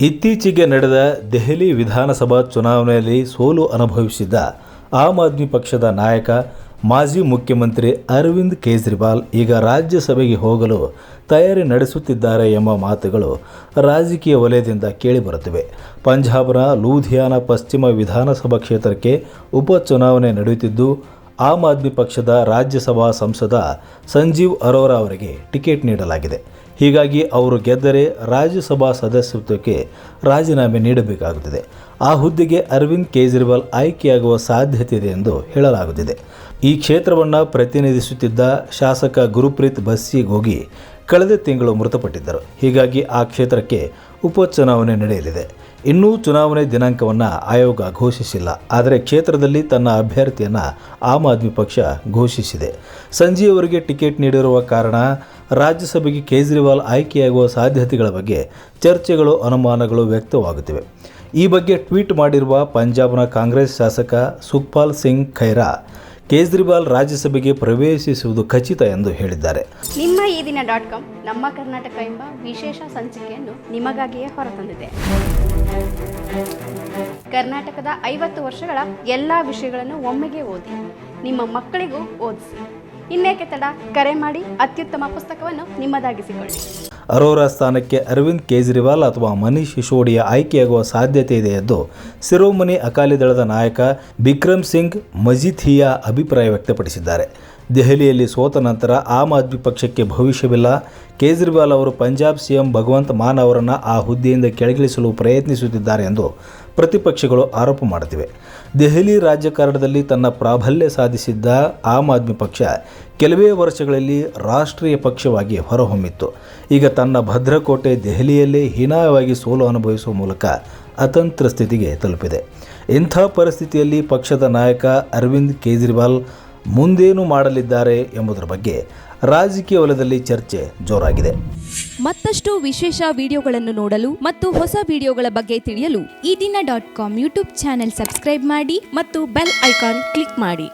ಇತ್ತೀಚೆಗೆ ನಡೆದ ದೆಹಲಿ ವಿಧಾನಸಭಾ ಚುನಾವಣೆಯಲ್ಲಿ ಸೋಲು ಅನುಭವಿಸಿದ್ದ ಆಮ್ ಆದ್ಮಿ ಪಕ್ಷದ ನಾಯಕ, ಮಾಜಿ ಮುಖ್ಯಮಂತ್ರಿ ಅರವಿಂದ್ ಕೇಜ್ರಿವಾಲ್ ಈಗ ರಾಜ್ಯಸಭೆಗೆ ಹೋಗಲು ತಯಾರಿ ನಡೆಸುತ್ತಿದ್ದಾರೆ ಎಂಬ ಮಾತುಗಳು ರಾಜಕೀಯ ವಲಯದಿಂದ ಕೇಳಿಬರುತ್ತಿವೆ. ಪಂಜಾಬ್ನ ಲೂಧಿಯಾನ ಪಶ್ಚಿಮ ವಿಧಾನಸಭಾ ಕ್ಷೇತ್ರಕ್ಕೆ ಉಪಚುನಾವಣೆ ನಡೆಯುತ್ತಿದ್ದು, ಆಮ್ ಆದ್ಮಿ ಪಕ್ಷದ ರಾಜ್ಯಸಭಾ ಸಂಸದ ಸಂಜೀವ್ ಅರೋರಾ ಅವರಿಗೆ ಟಿಕೆಟ್ ನೀಡಲಾಗಿದೆ. ಹೀಗಾಗಿ ಅವರು ಗೆದ್ದರೆ ರಾಜ್ಯಸಭಾ ಸದಸ್ಯತ್ವಕ್ಕೆ ರಾಜೀನಾಮೆ ನೀಡಬೇಕಾಗುತ್ತದೆ. ಆ ಹುದ್ದೆಗೆ ಅರವಿಂದ್ ಕೇಜ್ರಿವಾಲ್ ಆಯ್ಕೆಯಾಗುವ ಸಾಧ್ಯತೆ ಇದೆ ಎಂದು ಹೇಳಲಾಗುತ್ತಿದೆ. ಈ ಕ್ಷೇತ್ರವನ್ನು ಪ್ರತಿನಿಧಿಸುತ್ತಿದ್ದ ಶಾಸಕ ಗುರುಪ್ರೀತ್ ಬಸ್ಸಿ ಗೋಗಿ ಕಳೆದ ತಿಂಗಳು ಮೃತಪಟ್ಟಿದ್ದರು. ಹೀಗಾಗಿ ಆ ಕ್ಷೇತ್ರಕ್ಕೆ ಉಪಚುನಾವಣೆ ನಡೆಯಲಿದೆ. ಇನ್ನೂ ಚುನಾವಣೆ ದಿನಾಂಕವನ್ನು ಆಯೋಗ ಘೋಷಿಸಿಲ್ಲ, ಆದರೆ ಕ್ಷೇತ್ರದಲ್ಲಿ ತನ್ನ ಅಭ್ಯರ್ಥಿಯನ್ನು ಆಮ್ ಆದ್ಮಿ ಪಕ್ಷ ಘೋಷಿಸಿದೆ. ಸಂಜೆಯವರೆಗೆ ಟಿಕೆಟ್ ನೀಡಿರುವ ಕಾರಣ ರಾಜ್ಯಸಭೆಗೆ ಕೇಜ್ರಿವಾಲ್ ಆಯ್ಕೆಯಾಗುವ ಸಾಧ್ಯತೆಗಳ ಬಗ್ಗೆ ಚರ್ಚೆಗಳು, ಅನುಮಾನಗಳು ವ್ಯಕ್ತವಾಗುತ್ತಿವೆ. ಈ ಬಗ್ಗೆ ಟ್ವೀಟ್ ಮಾಡಿರುವ ಪಂಜಾಬ್ನ ಕಾಂಗ್ರೆಸ್ ಶಾಸಕ ಸುಖ್ಪಾಲ್ ಸಿಂಗ್ ಖೈರಾ ಕೇಜ್ರಿವಾಲ್ ರಾಜ್ಯಸಭೆಗೆ ಪ್ರವೇಶಿಸುವುದು ಖಚಿತ ಎಂದು ಹೇಳಿದ್ದಾರೆ. ನಿಮ್ಮ ಈ ದಿನ ಡಾಟ್ ಕಾಮ್, ನಮ್ಮ ಕರ್ನಾಟಕ ಎಂಬ ವಿಶೇಷ ಸಂಚಿಕೆಯನ್ನು ನಿಮಗಾಗಿಯೇ ಹೊರತಂದಿದೆ. ಕರ್ನಾಟಕದ ಐವತ್ತು ವರ್ಷಗಳ ಎಲ್ಲ ವಿಷಯಗಳನ್ನು ಒಮ್ಮೆಗೆ ಓದಿ, ನಿಮ್ಮ ಮಕ್ಕಳಿಗೂ ಓದಿಸಿ. ಇನ್ನೇಕೆ ತಡ? ಕರೆ ಮಾಡಿ, ಅತ್ಯುತ್ತಮ ಪುಸ್ತಕವನ್ನು ನಿಮ್ಮದಾಗಿಸಿಕೊಳ್ಳಿ. ಅರೋರಾ ಸ್ಥಾನಕ್ಕೆ ಅರವಿಂದ್ ಕೇಜ್ರಿವಾಲ್ ಅಥವಾ ಮನೀಶ್ ಸಿಸೋಡಿಯಾ ಆಯ್ಕೆಯಾಗುವ ಸಾಧ್ಯತೆ ಇದೆ ಎಂದು ಶಿರೋಮಣಿ ಅಕಾಲಿ ದಳದ ನಾಯಕ ಬಿಕ್ರಮ್ ಸಿಂಗ್ ಮಜಿಥಿಯಾ ಅಭಿಪ್ರಾಯ ವ್ಯಕ್ತಪಡಿಸಿದ್ದಾರೆ. ದೆಹಲಿಯಲ್ಲಿ ಸೋತ ನಂತರ ಆಮ್ ಆದ್ಮಿ ಪಕ್ಷಕ್ಕೆ ಭವಿಷ್ಯವಿಲ್ಲ. ಕೇಜ್ರಿವಾಲ್ ಅವರು ಪಂಜಾಬ್ ಸಿಎಂ ಭಗವಂತ್ ಮಾನ್ ಅವರನ್ನು ಆ ಹುದ್ದೆಯಿಂದ ಕೆಳಗಿಳಿಸಲು ಪ್ರಯತ್ನಿಸುತ್ತಿದ್ದಾರೆ ಎಂದು ಪ್ರತಿಪಕ್ಷಗಳು ಆರೋಪ ಮಾಡುತ್ತಿವೆ. ದೆಹಲಿ ರಾಜಕಾರಣದಲ್ಲಿ ತನ್ನ ಪ್ರಾಬಲ್ಯ ಸಾಧಿಸಿದ್ದ ಆಮ್ ಆದ್ಮಿ ಪಕ್ಷ ಕೆಲವೇ ವರ್ಷಗಳಲ್ಲಿ ರಾಷ್ಟ್ರೀಯ ಪಕ್ಷವಾಗಿ ಹೊರಹೊಮ್ಮಿತ್ತು. ಈಗ ತನ್ನ ಭದ್ರಕೋಟೆ ದೆಹಲಿಯಲ್ಲೇ ಹೀನಾಯವಾಗಿ ಸೋಲು ಅನುಭವಿಸುವ ಮೂಲಕ ಅತಂತ್ರ ಸ್ಥಿತಿಗೆ ತಲುಪಿದೆ. ಇಂಥ ಪರಿಸ್ಥಿತಿಯಲ್ಲಿ ಪಕ್ಷದ ನಾಯಕ ಅರವಿಂದ್ ಕೇಜ್ರಿವಾಲ್ ಮುಂದೇನು ಮಾಡಲಿದ್ದಾರೆ ಎಂಬುದರ ಬಗ್ಗೆ ರಾಜಕೀಯ ವಲಯದಲ್ಲಿ ಚರ್ಚೆ ಜೋರಾಗಿದೆ. ಮತ್ತಷ್ಟು ವಿಶೇಷ ವಿಡಿಯೋಗಳನ್ನು ನೋಡಲು ಮತ್ತು ಹೊಸ ವಿಡಿಯೋಗಳ ಬಗ್ಗೆ ತಿಳಿಯಲು Ee Dina dot com YouTube channel subscribe ಮಾಡಿ ಮತ್ತು ಬೆಲ್ ಐಕಾನ್ ಕ್ಲಿಕ್ ಮಾಡಿ.